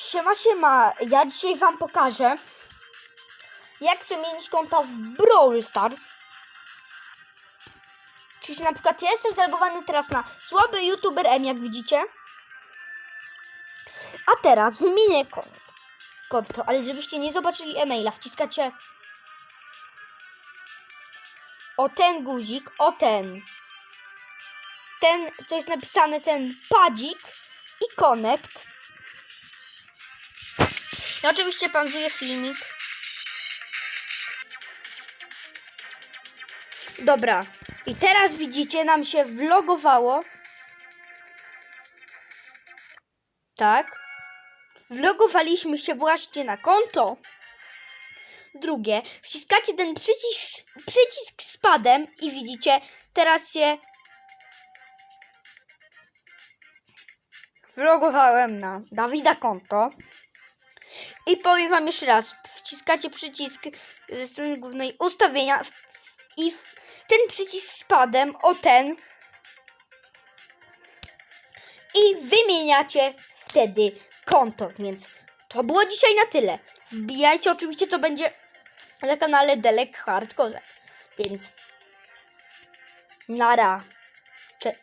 Siema, siema. Ja dzisiaj wam pokażę, jak przemienić konta w Brawl Stars. Czyli na przykład ja jestem zalogowany teraz na słaby youtuber M, jak widzicie. A teraz wymienię konto. ale żebyście nie zobaczyli e-maila, wciskacie o ten guzik, o ten. Ten, co jest napisane, ten padzik i connect. Ja oczywiście pauzuję filmik. Dobra. I teraz widzicie, nam się vlogowało. Tak. Vlogowaliśmy się właśnie na konto. Drugie, wciskacie ten przycisk, przycisk z padem i widzicie, teraz się vlogowałem na Dawida konto. I powiem wam jeszcze raz, wciskacie przycisk ze strony głównej ustawienia i ten przycisk z padem, o ten i wymieniacie wtedy konto, więc to było dzisiaj na tyle. Wbijajcie, oczywiście to będzie na kanale Delek Hardcore, więc nara. Cze-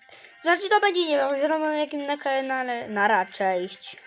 znaczy to będzie nie wiadomo jakim na kanale, nara, cześć.